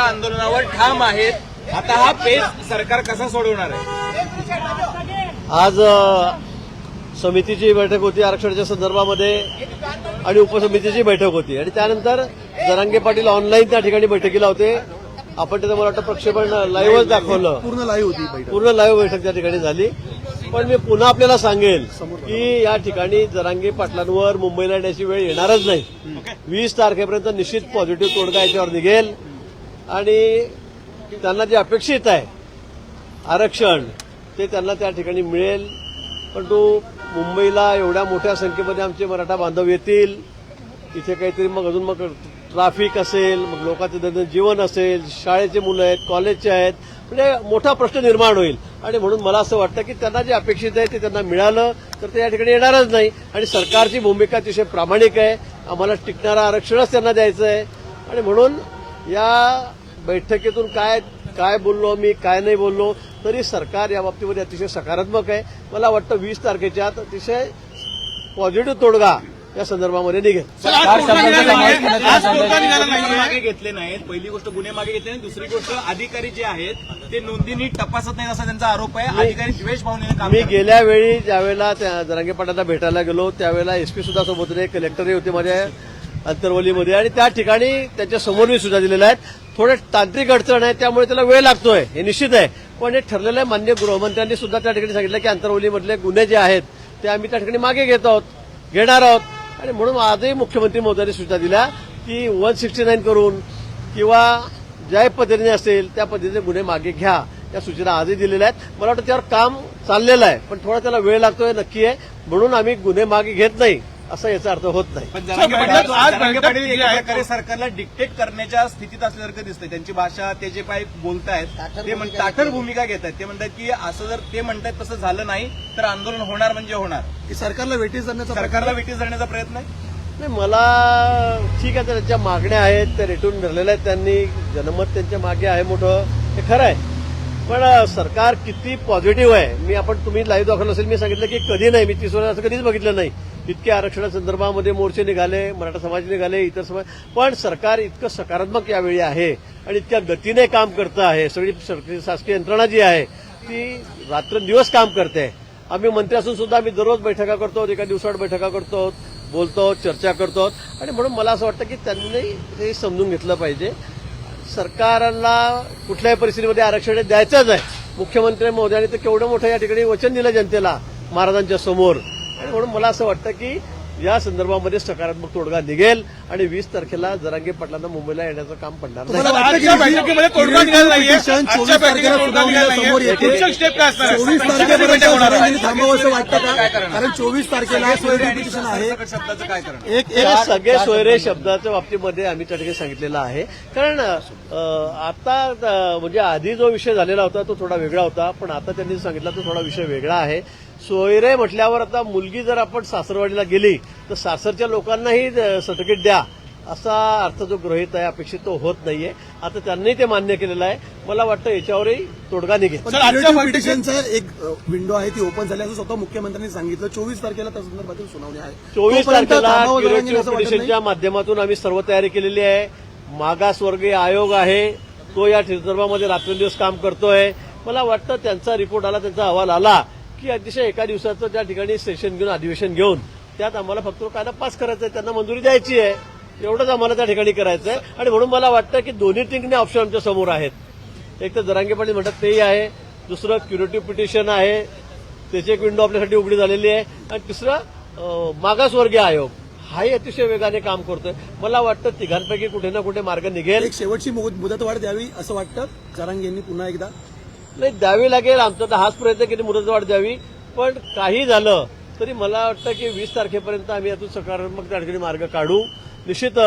त्यांच्या आंदोलनावर ठाम आहेत. आता हा पेच सरकार कसा सोडवणार आहे? आज समितीची बैठक होती आरक्षणाच्या संदर्भामध्ये आणि उपसमितीची बैठक होती. आणि त्यानंतर जरांगे पाटील ऑनलाईन त्या ठिकाणी बैठकीला होते. आपण त्याचं मला वाटतं प्रक्षेपण लाईव्हच दाखवलं. पूर्ण लाईव्ह होती बैठक. पूर्ण लाईव्ह बैठक त्या ठिकाणी झाली. पण मी पुन्हा आपल्याला सांगेल की या ठिकाणी जरांगे पाटलांवर मुंबईला येण्याची वेळ येणारच नाही. वीस तारखेपर्यंत निश्चित पॉझिटिव्ह तोडगा याच्यावर निघेल. आणि त्यांना जे अपेक्षित आहे आरक्षण ते त्यांना त्या ठिकाणी मिळेल. परंतु मुंबईला एवढ्या मोठ्या संख्येमध्ये आमचे मराठा बांधव येतील. इथे काहीतरी मग अजून मग ट्रॅफिक असेल मग लोकांचं दैनंदिन जीवन असेल शाळेचे मुलं आहेत कॉलेजचे आहेत. म्हणजे मोठा प्रश्न निर्माण होईल. आणि म्हणून मला असं वाटतं की त्यांना जे अपेक्षित आहे ते त्यांना मिळालं तर ते या ठिकाणी येणारच नाही. आणि सरकारची भूमिका अतिशय प्रामाणिक आहे. आम्हाला टिकणारं आरक्षणच त्यांना द्यायचं आहे आणि म्हणून या बैठकीतून काय काय बोललो मी काय नाही बोललो तरी सरकार या बाबतीमध्ये अतिशय सकारात्मक आहे. मला वाटतं वीस तारखेच्या आत अतिशय पॉझिटिव्ह तोडगा या संदर्भामध्ये निघेल. घेतले नाहीत. पहिली गोष्ट गुन्हे मागे घेतले नाही दुसरी गोष्ट अधिकारी जे आहेत ते नोंदी नीट तपासत नाहीत असा त्यांचा आरोप आहे. अधिकारी द्वेष भावनेने काम मी. गेल्या वेळी ज्यावेळेला त्या जरांगे पाटाला भेटायला गेलो त्यावेळेला एसपी सुद्धा सोबत होते कलेक्टरही होते माझ्या अंतरवलीमध्ये. आणि त्या ठिकाणी त्यांच्यासमोर मी सुद्धा दिलेल्या आहेत. थोडे तांत्रिक अडचण आहे त्यामुळे त्याला वेळ लागतोय. हे निश्चित आहे. पण हे ठरलेलं आहे मान्य गृहमंत्र्यांनी सुद्धा त्या ठिकाणी सांगितलं की अंतरवलीमधले गुन्हे जे आहेत ते आम्ही त्या ठिकाणी मागे घेत आहोत घेणार आहोत. आणि म्हणून आजही मुख्यमंत्री महोदयांनी सूचना दिल्या की वन सिक्स्टी नाईन करून किंवा ज्या पद्धतीने असेल त्या पद्धतीने गुन्हे मागे घ्या. या सूचना आजही दिलेल्या आहेत. मला वाटतं त्यावर काम चाललेलं आहे पण थोडा त्याला वेळ लागतोय नक्की आहे. म्हणून आम्ही गुन्हे मागे घेत नाही. असा याचा अर्थ होत नाही. पण जरांगे बैठक- पाटील आज जरांगे बैठक पाटील जी एका आहे- प्रकारे सरकारला डिक्टेट करण्याच्या स्थितीत असल्यासारखं दिसतंय. त्यांची भाषा ते जे काही बोलतायत ते म्हण- ताठर भूमिका घेत आहेत ते म्हणतात की असं जर ते म्हणतात तसं झालं नाही तर आंदोलन होणार म्हणजे होणार. की सरकारला वेटीस धरण्याचा सरकारला विटीस धरण्याचा प्रयत्न आहे? नाही मला ठीक आहे त्यांच्या मागण्या आहेत त्या रेटून धरलेल्या आहेत त्यांनी. जनमत त्यांच्या मागे आहे मोठं. हे खरं आहे. पण अं, सरकार किती पॉझिटिव्ह आहे. मी आपण तुम्ही लाईव्ह दाखवलं असेल मी सांगितलं की कधी नाही. मी तीस वर्ष असं कधीच बघितलं नाही. इतके आरक्षणासंदर्भामध्ये मोर्चे निघाले मराठा समाज निघाले इतर समाज पण सरकार इतकं सकारात्मक यावेळी आहे आणि इतक्या गतीने काम करतं आहे. सगळी शासकीय यंत्रणा जी आहे ती रात्रंदिवस काम करते. आम्ही मंत्री असून सुद्धा आम्ही दररोज बैठका करतो एका दिवसाआड बैठका करतो बोलतो चर्चा करतो. आणि म्हणून मला असं वाटतं की त्यांनी हे समजून घेतलं पाहिजे. सरकारला कुठल्याही परिस्थितीमध्ये आरक्षण द्यायचंच आहे. मुख्यमंत्री महोदयांनी तर केवढं मोठं या ठिकाणी वचन दिलं जनतेला महाराजांच्या समोर. आणि म्हणून मला असं वाटतं की या संदर्भामध्ये सकारात्मक तोडगा निघेल आणि वीस तारखेला जरांगे पाटलांना मुंबईला येण्याचं काम पडणार नाही. तुम्हाला वाटतं की आजच्या बैठकीमध्ये तोडगा निघाला नाहीये? पिटिशन आजच्या 24 तारखेला बैठकीत तोडगा निघाला सुनावणीला समोर नाहीये. येते. पुढच्या स्टेप काय असणार आहे? चोवीस पंचायत तारखेपर्यंत बैठक होणार आहे. जरांगेंनी थांबावं असं वाटतं का? कारण चोवीस तारखेला सोयरी पिटिशन आहे. सरकार शब्दाचं काय करणार? एक हे एक सगळे सोयरे शब्दाच्या बाबतीमध्ये आम्ही त्या ठिकाणी सांगितलेलं आहे. कारण आता म्हणजे आधी जो विषय झालेला होता तो थोडा वेगळा होता पण आता त्यांनी सांगितला तो थोडा विषय वेगळा आहे. सोयरे म्हटल्यावर आता मुलगी जर आपण सासरवाडीला गेली तर सासरच्या लोकांनाही सर्टिफिकेट द्या. असा अर्थ जो गृहित आहे अपेक्षित तो होत नाहीये. आता त्यांनी ते मान्य केलेलं आहे. मला वाटतं याच्यावरही तोडगा निघेल. पिटिशनचा एक विंडो आहे ती ओपन झाली असं स्वतः मुख्यमंत्र्यांनी सांगितलं. चोवीस तारखेला त्या संदर्भातील सुनावणी आहे. चोवीस तारखेला? पिटिशनच्या माध्यमातून आम्ही सर्व तयारी केलेली आहे. मागासवर्गीय आयोग आहे. तो या संदर्भामध्ये रात्रंदिवस काम करतोय. मला वाटतं त्यांचा रिपोर्ट आला त्यांचा अहवाल आला. की अतिशय एका दिवसाचं त्या ठिकाणी सेशन घेऊन अधिवेशन घेऊन त्यात आम्हाला फक्त कायदा पास करायचा आहे त्यांना मंजुरी द्यायची आहे. एवढंच आम्हाला त्या ठिकाणी करायचं आहे आणि म्हणून मला वाटतं की दोन्ही टिंगणे ऑप्शन आमच्यासमोर आहेत. एक तर जरांगे पाटील म्हणतात तेही आहे. दुसरं क्युरेटिव्ह पिटिशन आहे. त्याची एक विंडो आपल्यासाठी उघडी झालेली आहे. आणि तिसरं मागासवर्गीय आयोग. हाही अतिशय वेगाने काम करतोय. मला वाटतं तिघांपैकी कुठे ना कुठे मार्ग निघेल. एक शेवटची मुद- मुदतवाढ द्यावी असं वाटतं. जरांगेंनी पुन्हा एकदा. नाही द्यावी लागेल. आमचा तर हाच प्रयत्न की मुदतवाढ द्यावी. पण काही झालं तरी मला वाटतं की वीस तारखेपर्यंत आम्ही यातून सकारात्मक त्या ठिकाणी मार्ग काढू. निश्चित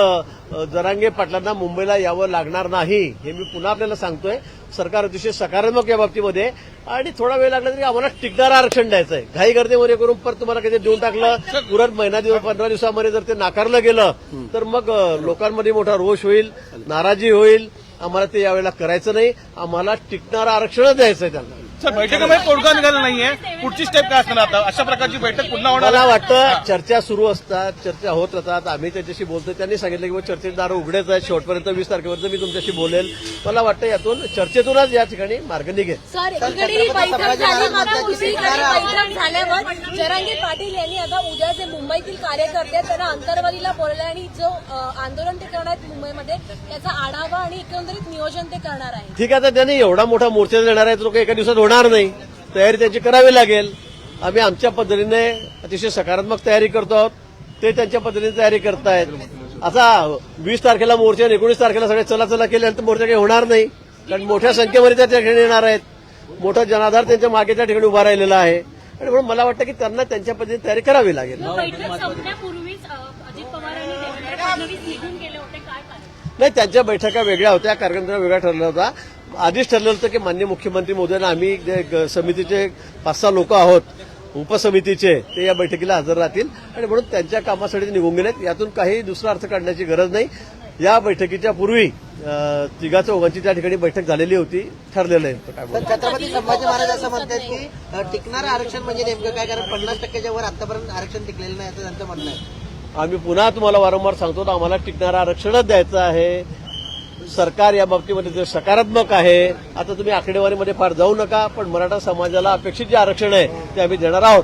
जरांगे पाटलांना मुंबईला यावं लागणार नाही हे मी पुन्हा आपल्याला सांगतोय. सरकार अतिशय सकारात्मक या बाबतीमध्ये. आणि थोडा वेळ लागला तरी आम्हाला टिकणारं आरक्षण द्यायचं आहे घाई गर्दीमध्ये करून परत तुम्हाला काही देऊन टाकलं तुरंत महिना दिवस पंधरा दिवसामध्ये जर ते नाकारलं गेलं तर मग लोकांमध्ये मोठा रोष होईल नाराजी होईल. आम्हाला ते यावेळेला करायचं नाही. आम्हाला टिकणारं आरक्षणच द्यायचं आहे त्यांना. सर बैठकीमध्ये तोडगा निघाला नाहीये? पुढची स्टेप काय असणार आता? अशा प्रकारची बैठक पुन्हा होणार मला आहे? वाटतं चर्चा सुरू असतात चर्चा होत राहतात. आम्ही त्याच्याशी बोलतो त्यांनी सांगितलं की बुवा चर्चेचे दार उघडेच आहेत. शेवटपर्यंत वीस तारखेपर्यंत मी तुमच्याशी बोलेल. मला वाटतं यातून चर्चेतूनच या ठिकाणी मार्ग निघेल. सर एकीकडे ही बैठक झाली मात्र दुसरीकडे बैठक झाल्यावर जरांगे पाटील यांनी आता उद्या जे मुंबईतील कार्यकर्ते आहेत त्यांना अंतर्वालीला बोलले आणि जो अ, आंदोलन ते करणार आहेत मुंबईमध्ये त्याचा आढावा आणि एकंदरीत नियोजन ते करणार आहे ठीक आहे तर त्यांनी एवढा मोठा मोर्चा देणार आहे तो काही एका दिवसात होणार नाही. तयारी त्यांची करावी लागेल. आम्ही आमच्या पद्धतीने अतिशय सकारात्मक तयारी करतो आहोत. ते त्यांच्या पद्धतीने तयारी करतायत. असा वीस तारखेला मोर्चा एकोणीस तारखेला सगळे चला चला केल्यानंतर मोर्चा काही होणार नाही. कारण मोठ्या संख्येमध्ये त्या ठिकाणी येणार आहेत. मोठा जनाधार त्यांच्या मागे त्या ठिकाणी उभा राहिलेला आहे. आणि म्हणून मला वाटतं की त्यांना त्यांच्या पद्धतीने तयारी करावी लागेल. नाही त्यांच्या बैठका वेगळ्या होत्या. कार्यक्रम वेगळा ठरला होता. आधीच ठरलं होतं की मान्य मुख्यमंत्री मोदयांना आम्ही जे समितीचे पाच सहा लोक आहोत उपसमितीचे ते या बैठकीला हजर राहतील. आणि म्हणून त्यांच्या कामासाठी ते निघून गेलेत. यातून काही दुसरा अर्थ काढण्याची गरज नाही. या बैठकीच्या पूर्वी तिघा चौघांची त्या ठिकाणी बैठक झालेली होती ठरलेलं आहे. छत्रपती संभाजी महाराज असं म्हणतात की टिकणारं आरक्षण म्हणजे नेमकं काय? कारण पन्नास टक्क्याच्या वर आतापर्यंत आरक्षण टिकलेलं नाही असं त्यांचं म्हणणं आहे. आम्ही पुन्हा तुम्हाला वारंवार सांगतो आम्हाला टिकणारं आरक्षणच द्यायचं आहे. सरकार या बाबतीमध्ये जे सकारात्मक आहे आता तुम्ही आकडेवारीमध्ये फार जाऊ नका पण मराठा समाजाला अपेक्षित जे आरक्षण आहे ते आम्ही देणार आहोत.